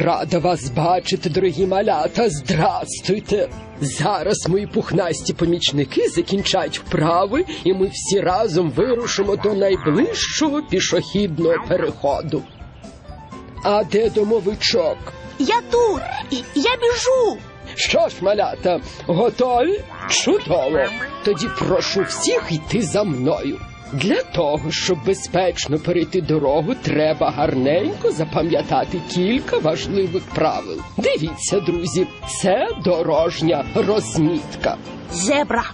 Рада вас бачити, дорогі малята. Здрастуйте. Зараз мої пухнасті помічники закінчать вправи, і ми всі разом вирушимо до найближчого пішохідного переходу. А де домовичок? Я тут, я біжу. Що ж, малята, готові? Чудово. Тоді прошу всіх йти за мною. Для того, щоб безпечно перейти дорогу, треба гарненько запам'ятати кілька важливих правил. Дивіться, друзі, це дорожня розмітка. Зебра.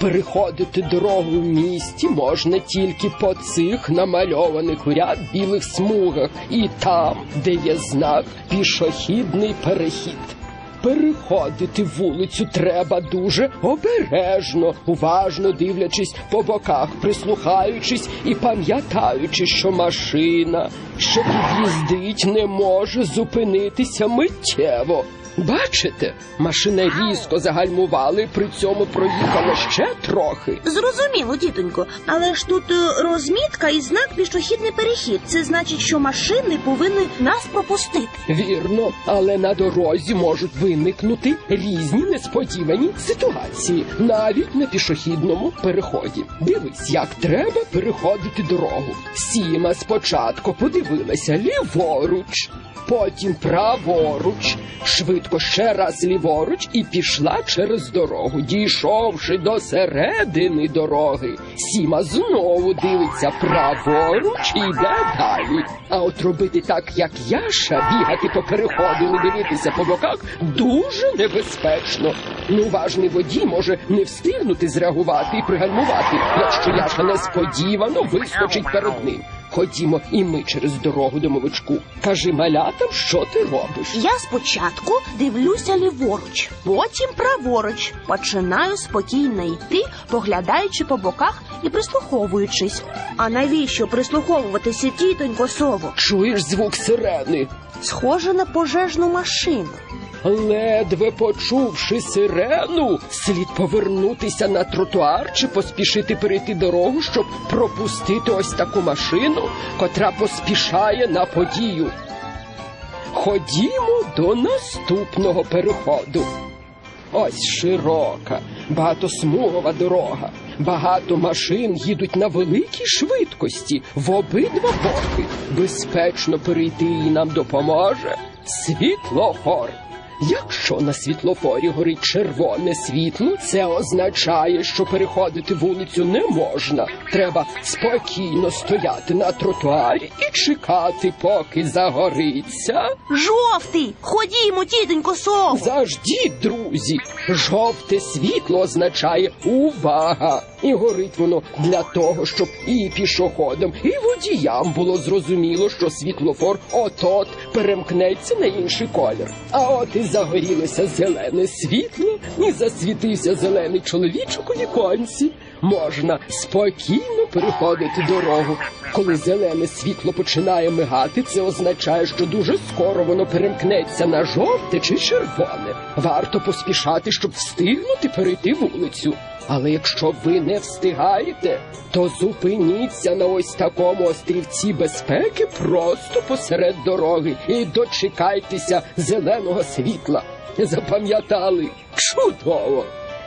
Переходити дорогу в місті можна тільки по цих намальованих у ряд білих смугах і там, де є знак пішохідний перехід. Переходити вулицю треба дуже обережно, уважно дивлячись по боках, прислухаючись і пам'ятаючи, що машина, що під'їздить, не може зупинитися миттєво. Бачите, машина різко загальмувала і при цьому проїхала ще трохи. Зрозуміло, тітонько. Але ж тут е, розмітка і знак пішохідний перехід. Це значить, що машини повинні нас пропустити. Вірно, але на дорозі можуть виникнути різні несподівані ситуації, навіть на пішохідному переході. Дивись, як треба переходити дорогу. Сіма спочатку подивилася ліворуч, потім праворуч, швидко ще раз ліворуч і пішла через дорогу. Дійшовши до середини дороги, Сіма знову дивиться праворуч і йде далі. А от робити так, як Яша, бігати по переходу, не дивитися по боках, дуже небезпечно. Неуважний водій може не встигнути зреагувати і пригальмувати, якщо Яша несподівано вискочить перед ним. Ходімо і ми через дорогу домовичку. Кажи малятам, що ти робиш. Я спочатку дивлюся ліворуч, потім праворуч. Починаю спокійно йти, поглядаючи по боках і прислуховуючись. А навіщо прислуховуватися, тітонько сово? Чуєш звук сирени? Схоже на пожежну машину. Ледве почувши сирену, слід повернутися на тротуар чи поспішити перейти дорогу, щоб пропустити ось таку машину, котра поспішає на подію. Ходімо до наступного переходу. Ось широка, багатосмугова дорога. Багато машин їдуть на великій швидкості в обидва боки. Безпечно перейти її нам допоможе світлофор. Якщо на світлофорі горить червоне світло, це означає, що переходити вулицю не можна. Треба спокійно стояти на тротуарі і чекати, поки загориться. Жовтий! Ходімо, тітонько сово! Заждіть, друзі, жовте світло означає увага. І горить воно для того, щоб і пішоходам, і водіям було зрозуміло, що світлофор от-от перемкнеться на інший колір. А от і загорілося зелене світло, і засвітився зелений чоловічок у віконці. Можна спокійно переходити дорогу. Коли зелене світло починає мигати, це означає, що дуже скоро воно перемкнеться на жовте чи червоне. Варто поспішати, щоб встигнути перейти вулицю. Але якщо ви не встигаєте, то зупиніться на ось такому острівці безпеки просто посеред дороги і дочекайтеся зеленого світла. Запам'ятали? Чудово!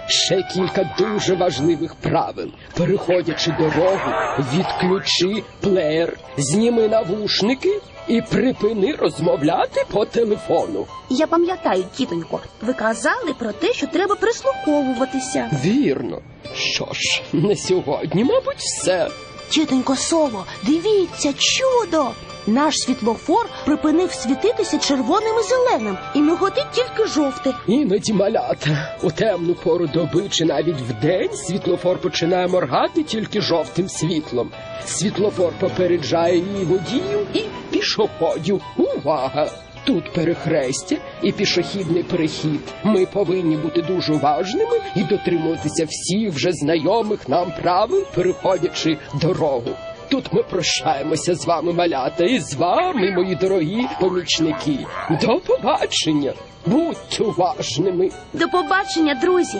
Ще кілька дуже важливих правил. Переходячи дорогу, відключи плеєр, зніми навушники і припини розмовляти по телефону. Я пам'ятаю, тітонько, ви казали про те, що треба прислуховуватися. Вірно. Що ж, на сьогодні, мабуть, все. Тітонько сово, дивіться, чудо! Наш світлофор припинив світитися червоним і зеленим, і миготить тільки жовте. Іноді малята у темну пору доби чи навіть вдень світлофор починає моргати тільки жовтим світлом. Світлофор попереджає і водіїв, і пішоходів. Увага! Тут перехрестя і пішохідний перехід. Ми повинні бути дуже уважними і дотримуватися всіх вже знайомих нам правил, переходячи дорогу. Тут ми прощаємося з вами, малята, і з вами, мої дорогі помічники. До побачення! Будьте уважними! До побачення, друзі!